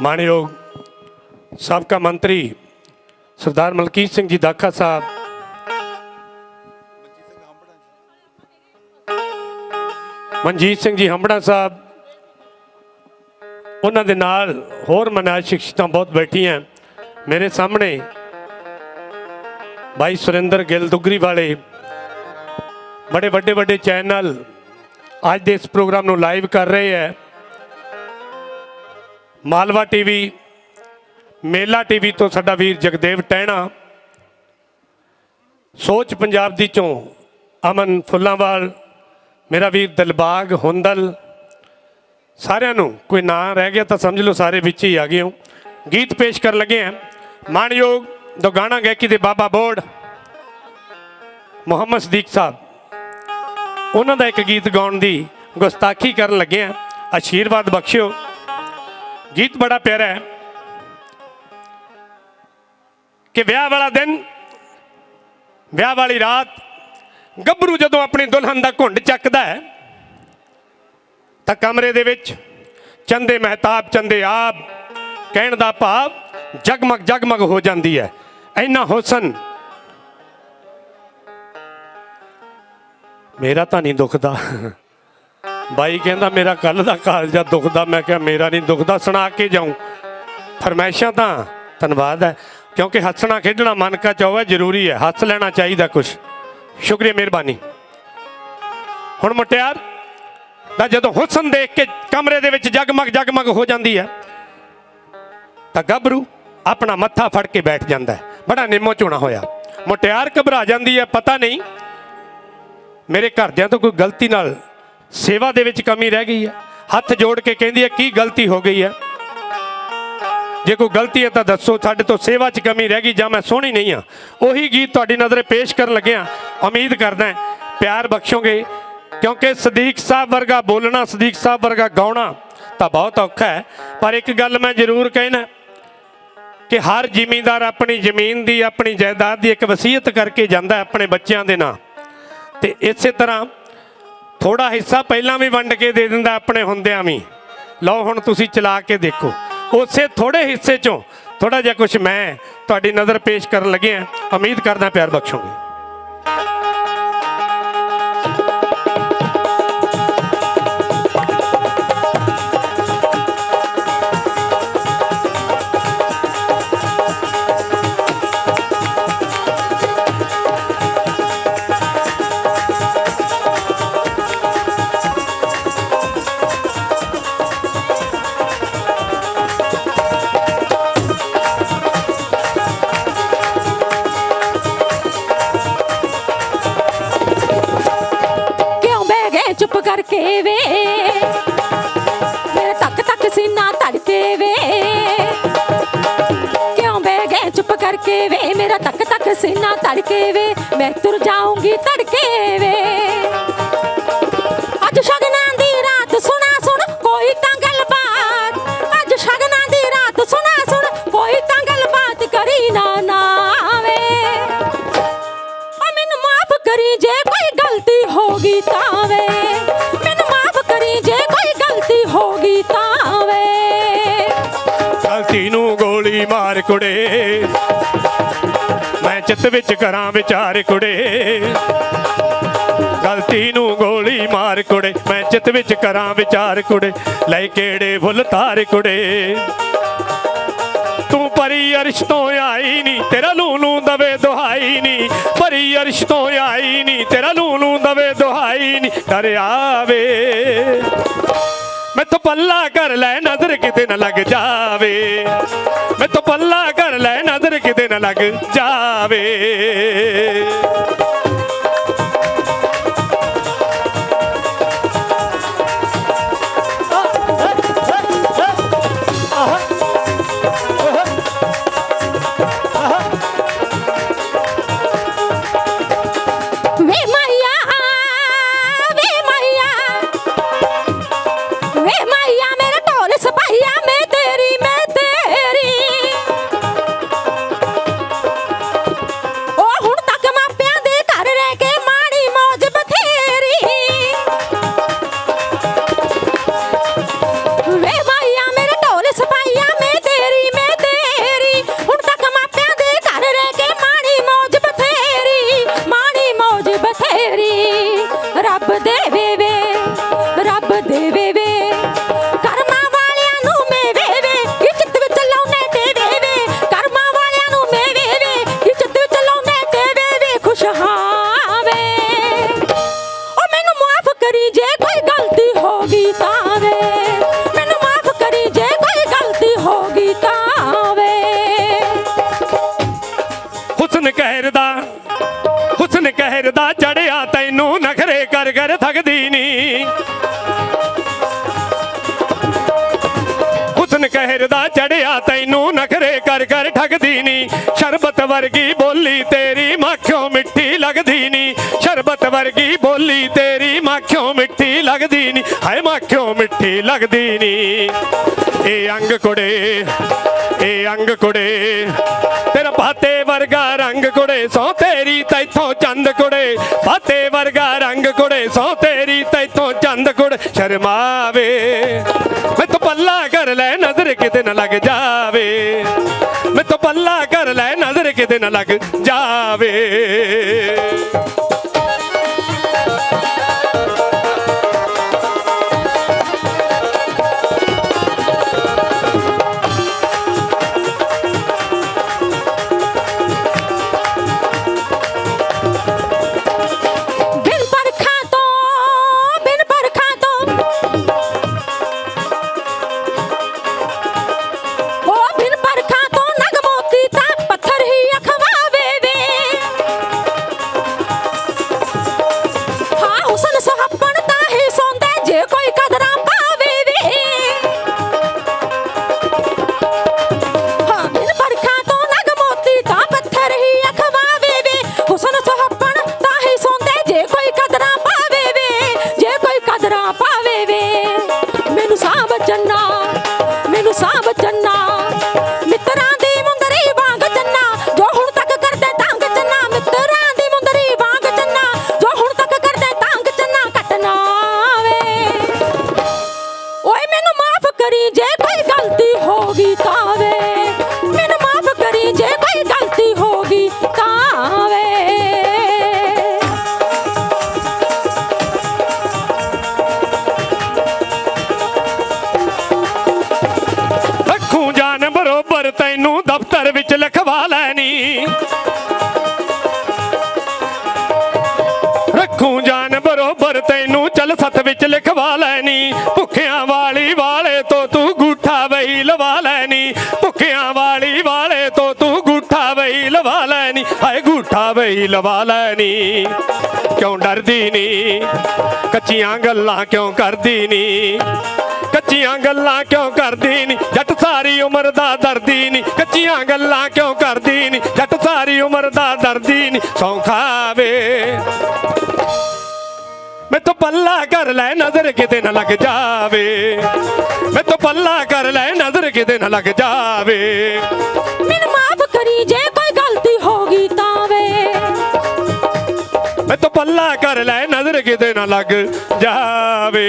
ਮਾਨਯੋਗ ਸਾਬਕਾ ਮੰਤਰੀ ਸਰਦਾਰ ਮਲਕੀਤ ਸਿੰਘ ਜੀ ਦਾਖਾ ਸਾਹਿਬ। ਮਨਜੀਤ ਸਿੰਘ ਜੀ ਹੰਬੜਾ ਸਾਹਿਬ, ਉਹਨਾਂ ਦੇ ਨਾਲ ਹੋਰ ਮਨਾਜ ਸ਼ਿਕਸ਼ਤਾਂ ਬਹੁਤ ਬੈਠੀਆਂ। ਮੇਰੇ ਸਾਹਮਣੇ ਭਾਈ ਸੁਰਿੰਦਰ ਗਿੱਲ ਦੁਗਰੀ ਵਾਲੇ, ਬੜੇ ਵੱਡੇ ਵੱਡੇ ਚੈਨਲ ਅੱਜ ਦੇ ਇਸ ਪ੍ਰੋਗਰਾਮ ਨੂੰ ਲਾਈਵ ਕਰ ਰਹੇ ਹੈ। ਮਾਲਵਾ ਟੀਵੀ, ਮੇਲਾ ਟੀਵੀ ਤੋਂ ਸਾਡਾ ਵੀਰ ਜਗਦੇਵ ਟਹਿਣਾ ਸੋਚ ਪੰਜਾਬ ਦੀ ਚੋਂ ਅਮਨ ਫੁੱਲਾਂਵਾਲ, ਮੇਰਾ ਵੀਰ ਦਿਲਬਾਗ ਹੁੰਦਲ, ਸਾਰਿਆਂ ਨੂੰ ਕੋਈ ਨਾਂ ਰਹਿ ਗਿਆ ਤਾਂ ਸਮਝ ਲਓ ਸਾਰੇ ਵਿੱਚ ਹੀ ਆ ਗਏ ਹੋ। ਗੀਤ ਪੇਸ਼ ਕਰਨ ਲੱਗੇ ਹਾਂ। ਮਾਣਯੋਗ ਦੁਗਾਣਾ ਗਾਇਕੀ ਦੇ ਬਾਬਾ ਬੋੜ, ਮੁਹੰਮਦ ਸਦੀਕ ਸਾਹਿਬ। ਉਹਨਾਂ ਦਾ ਇੱਕ ਗੀਤ ਗਾਉਣ ਦੀ ਗੁਸਤਾਖੀ ਕਰਨ ਲੱਗੇ ਹਾਂ। ਆਸ਼ੀਰਵਾਦ ਬਖਸ਼ਿਓ। ਗੀਤ ਬੜਾ ਪਿਆਰਾ ਹੈ ਕਿ ਵਿਆਹ ਵਾਲਾ ਦਿਨ ਵਿਆਹ ਵਾਲੀ ਰਾਤ ਗੱਭਰੂ ਜਦੋਂ ਆਪਣੀ ਦੁਲਹਨ ਦਾ ਘੁੰਡ ਚੱਕਦਾ ਹੈ ਤਾਂ ਕਮਰੇ ਦੇ ਵਿੱਚ ਚੰਦੇ ਮਹਿਤਾਬ ਚੰਦੇ ਆਬ ਕਹਿਣ ਦਾ ਭਾਵ ਜਗਮਗ ਜਗਮਗ ਹੋ ਜਾਂਦੀ ਹੈ ਇੰਨਾ ਹੁਸਨ ਮੇਰਾ ਤਾਂ ਨਹੀਂ ਦੁਖਦਾ ਬਾਈ ਕਹਿੰਦਾ ਮੇਰਾ ਕੱਲ ਦਾ ਕਾਲਜਾ ਦੁਖਦਾ, ਮੈਂ ਕਿਹਾ ਮੇਰਾ ਨਹੀਂ ਦੁਖਦਾ, ਸੁਣਾ ਕੇ ਜਾਉਂ ਫਰਮਾਇਸ਼ਾਂ ਤਾਂ ਧੰਨਵਾਦ ਹੈ, ਕਿਉਂਕਿ ਹੱਸਣਾ ਖੇਡਣਾ ਮਨ ਕਾ ਚਾਹਵਾ ਜ਼ਰੂਰੀ ਹੈ ਹੱਸ ਲੈਣਾ ਚਾਹੀਦਾ ਕੁਝ ਸ਼ੁਕਰੀਆ, ਮਿਹਰਬਾਨੀ। ਹੁਣ ਮੁਟਿਆਰ ਦਾ ਜਦੋਂ ਹੁਸਨ ਦੇਖ ਕੇ ਕਮਰੇ ਦੇ ਵਿੱਚ ਜਗਮਗ ਜਗਮਗ ਹੋ ਜਾਂਦੀ ਹੈ, ਤਾਂ ਗੱਭਰੂ ਆਪਣਾ ਮੱਥਾ ਫੜ ਕੇ ਬੈਠ ਜਾਂਦਾ ਹੈ। ਬੜਾ ਨਿੰਮੋ ਝੋਣਾ ਹੋਇਆ। ਮੁਟਿਆਰ ਘਬਰਾ ਜਾਂਦੀ ਹੈ, ਪਤਾ ਨਹੀਂ, ਮੇਰੇ ਘਰਦਿਆਂ ਤੋਂ ਕੋਈ ਗਲਤੀ ਨਾਲ ਸੇਵਾ ਦੇ ਵਿੱਚ ਕਮੀ ਰਹਿ ਗਈ ਹੈ। ਹੱਥ ਜੋੜ ਕੇ ਕਹਿੰਦੀ ਹੈ, ਕੀ ਗਲਤੀ ਹੋ ਗਈ ਹੈ? ਜੇ ਕੋਈ ਗਲਤੀ ਹੈ ਤਾਂ ਦੱਸੋ, ਸਾਡੇ ਤੋਂ ਸੇਵਾ 'ਚ ਕਮੀ ਰਹਿ ਗਈ, ਜਾਂ ਮੈਂ ਸੋਹਣੀ ਨਹੀਂ ਆ ਉਹੀ ਗੀਤ ਤੁਹਾਡੀ ਨਜ਼ਰੇ ਪੇਸ਼ ਕਰਨ ਲੱਗਿਆ ਉਮੀਦ ਕਰਦਾ ਪਿਆਰ ਬਖਸ਼ੋਗੇ। ਕਿਉਂਕਿ ਸਦੀਕ ਸਾਹਿਬ ਵਰਗਾ ਬੋਲਣਾ, ਸਦੀਕ ਸਾਹਿਬ ਵਰਗਾ ਗਾਉਣਾ ਤਾਂ ਬਹੁਤ ਔਖਾ ਹੈ। ਪਰ ਇੱਕ ਗੱਲ ਮੈਂ ਜ਼ਰੂਰ ਕਹਿਣਾ ਕਿ ਹਰ ਜ਼ਿਮੀਂਦਾਰ ਆਪਣੀ ਜ਼ਮੀਨ ਦੀ, ਆਪਣੀ ਜਾਇਦਾਦ ਦੀ ਇੱਕ ਵਸੀਅਤ ਕਰਕੇ ਜਾਂਦਾ ਆਪਣੇ ਬੱਚਿਆਂ ਦੇ ਨਾਂ। ਤੇ ਇਸੇ ਤਰ੍ਹਾਂ ਥੋੜਾ ਹਿੱਸਾ ਪਹਿਲਾਂ ਵੀ ਵੰਡ ਕੇ ਦੇ ਦਿੰਦਾ ਆਪਣੇ ਹੁੰਦਿਆਂ ਵੀ। ਲਓ ਹੁਣ ਤੁਸੀਂ ਚਲਾ ਕੇ ਦੇਖੋ। ਉਸੇ ਥੋੜੇ ਹਿੱਸੇ ਚੋਂ ਥੋੜਾ ਜਿਹਾ ਕੁਝ ਮੈਂ ਤੁਹਾਡੀ ਨਜ਼ਰ ਪੇਸ਼ ਕਰਨ ਲੱਗਿਆ ਉਮੀਦ ਕਰਦਾ ਪਿਆਰ ਬਖਸ਼ੋਗੇ। ਕਰਕੇ ਵੇ, ਮੇਰਾ ਤੱਕ ਤੱਕ ਸੀਨਾ ਧੜਕੇ ਵੇ, ਮੈਂ ਤੁਰ ਜਾਊਂਗੀ ਧੜਕੇ ਵੇ। ਅੱਜ ਸ਼ਗਨਾਂ ਦੀ ਰਾਤ, ਸੁਣਾ ਸੁਣ, ਕੋਈ ਤਾਂ ਗੱਲਬਾਤ। ਅੱਜ ਸ਼ਗਨਾਂ ਦੀ ਰਾਤ, ਸੁਣਾ ਸੁਣ, ਕੋਈ ਤਾਂ ਗੱਲਬਾਤ ਕਰੀ ਨਾ ਨਾਵੇ। ਓ, ਮੈਨੂੰ ਮਾਫ ਕਰੀ ਜੇ ਕੋਈ ਗਲਤੀ ਹੋ ਗਈ ਤਾਂ ਵੇ ਮੈਨੂੰ ਮਾਫ ਕਰੀ ਜੇ ਕੋਈ ਗਲਤੀ ਹੋ ਗਈ ਤਾਂ ਵੇ ਗਲਤੀ ਨੂੰ ਗੋਲੀ ਮਾਰ ਕੁੜੇ ਚਿੱਤ ਵਿੱਚ ਕਰਾਂ ਵਿਚਾਰ ਕੁੜੇ। ਗਲਤੀ ਨੂੰ ਗੋਲੀ ਮਾਰ ਕੁੜੇ। ਮੈਂ ਚਿੱਤ ਵਿੱਚ ਕਰਾਂ ਵਿਚਾਰ ਕੁੜੇ। ਲੈ ਕਿਹੜੇ ਫੁੱਲ ਤਾਰ ਕੁੜੇ। ਤੂੰ ਪਰੀ ਅਰਸ਼ ਤੋਂ ਆਈ ਨਹੀਂ ਤੇਰਾ ਲੂ ਲੂਲੂ ਦਵੇ ਦੁਹਾਈ ਨਹੀਂ ਪਰੀ ਅਰਸ਼ ਤੋਂ ਆਈ ਨਹੀਂ ਤੇਰਾ ਲੂ ਲੂਲੂ ਦਵੇ ਦੁਹਾਈ ਨਹੀਂ ਡਰ ਆਵੇ। ਮੈਥੋਂ ਪੱਲਾ ਕਰ ਲੈ, ਨਜ਼ਰ ਕਿਤੇ ਨਾ ਲੱਗ ਜਾਵੇ। ਮੈਥੋਂ ਪੱਲਾ ਕਰ ਲੈ, ਨਜ਼ਰ ਕਿਤੇ ਨਾ ਲੱਗ ਜਾਵੇ। ਦੇਵੇ ਵੇ। ਕਰਮਾਂ ਵਾਲਿਆਂ ਗਲਤੀ ਹੋ ਗਈ ਤਾਂ ਮੈਨੂੰ ਮਾਫ ਕਰੀ ਜੇ ਕੋਈ ਗਲਤੀ ਹੋ ਗਈ ਤਾਂ ਵੇ। ਹੁਸਨ ਦਾ, ਹੁਸਨ ਕਹਿਰ ਦਾ ਚੜਿਆ ਤੈਨੂੰ ਨਖਰੇ ਕਰ ਕਰ ਥਕਦੀ ਜ਼ਹਿਰ ਚੜਿਆ ਤੈਨੂੰ ਨਖਰੇ ਕਰ ਕਰ ਠਗਦੀ ਨੀ। ਸ਼ਰਬਤ ਵਰਗੀ ਬੋਲੀ ਤੇਰੀ ਮਾਖਿਓ ਮਿੱਠੀ ਲੱਗਦੀ ਨੀ। ਸ਼ਰਬਤ ਵਰਗੀ ਬੋਲੀ ਤੇਰੀ ਮਾਖਿਓ ਮਿੱਠੀ ਲੱਗਦੀ ਨੀ। ਹਾਏ ਮਾਖਿਓ ਮਿੱਠੀ ਲੱਗਦੀ ਨੀ। ਇਹ ਅੰਗ ਕੁੜੇ ਇਹ ਅੰਗ ਕੁੜੇ। ਤੇਰਾ ਪਾਤੇ ਵਰਗਾ ਰੰਗ ਕੁੜੇ, ਸੋ ਤੇਰੀ ਤੈਥੋਂ ਚੰਦ ਕੁੜੇ। ਪਾਤੇ ਵਰਗਾ ਰੰਗ ਕੁੜੇ, ਸੋ ਤੇਰੀ ਤੈਥੋਂ ਚੰਦ ਕੁੜੇ। ਸ਼ਰਮਾਵੇ ਮੈਂ ਪੱਲਾ ਕਰ ਲੈ ਨਜ਼ਰ ਕਿਤੇ ਨਾ ਲੱਗ ਜਾਵੇ। ਮੈਂ ਪੱਲਾ ਕਰ ਲੈ ਨਜ਼ਰ ਕਿਤੇ ਨਾ ਲੱਗ ਜਾਵੇ। ਬਰੋਬਰ ਤੈਨੂੰ ਦਫ਼ਤਰ ਵਿੱਚ ਲਿਖਵਾ ਲੈਣੀ। ਰੱਖੂ ਜਾਨ ਬਰੋਬਰ, ਤੈਨੂੰ ਚੱਲ ਸੱਤ ਵਿੱਚ ਲਿਖਵਾ ਲੈਣੀ। ਭੁੱਖਿਆਂ ਵਾਲੀ ਵਾਲੇ ਤੋਂ ਤੂੰ ਗੂਠਾ ਵਈ ਲਵਾ ਲੈਣੀ। ਭੁੱਖਿਆਂ ਵਾਲੀ ਵਾਲੇ ਤੋਂ ਤੂੰ ਗੂਠਾ ਵਈ ਲਵਾ ਲੈਣੀ। ਹਾਏ, ਗੂਠਾ ਵਈ ਲਵਾ ਲੈਣੀ। ਕਿਉਂ ਡਰਦੀ ਨੀ? ਕੱਚੀਆਂ ਗੱਲਾਂ ਕਿਉਂ ਕਰਦੀ ਨੀ? ਕੱਚੀਆਂ ਗੱਲਾਂ ਕਿਉਂ ਕਰਦੀ ਨੀ? ਜੱਟ ਸਾਰੀ ਉਮਰ ਦਾ ਦਰਦੀ ਨੀ। ਕੱਚੀਆਂ ਗੱਲਾਂ ਕਿਉਂ ਕਰਦੀ ਨੀ? ਜੱਟ ਸਾਰੀ ਉਮਰ ਦਾ ਦਰਦੀ ਨੀ। ਸੌਖਾਵੇ ਮੈਂ ਤੋਂ ਪੱਲਾ ਕਰ ਲੈ ਨਜ਼ਰ ਕਿਤੇ ਨਾ ਲੱਗ ਜਾਵੇ। ਮੈਂ ਤੋਂ ਪੱਲਾ ਕਰ ਲੈ ਨਜ਼ਰ ਕਿਤੇ ਨਾ ਲੱਗ ਜਾਵੇ। ਮੈਨੂੰ ਮਾਫ ਕਰੀ ਜੇ ਕੋਈ ਗਲਤੀ ਹੋ ਗਈ ਤਾਂ ਵੇ। ਮੈਂ ਤੋਂ ਪੱਲਾ ਕਰ ਲੈ ਨਜ਼ਰ ਕਿਤੇ ਨਾ ਲੱਗ ਜਾਵੇ।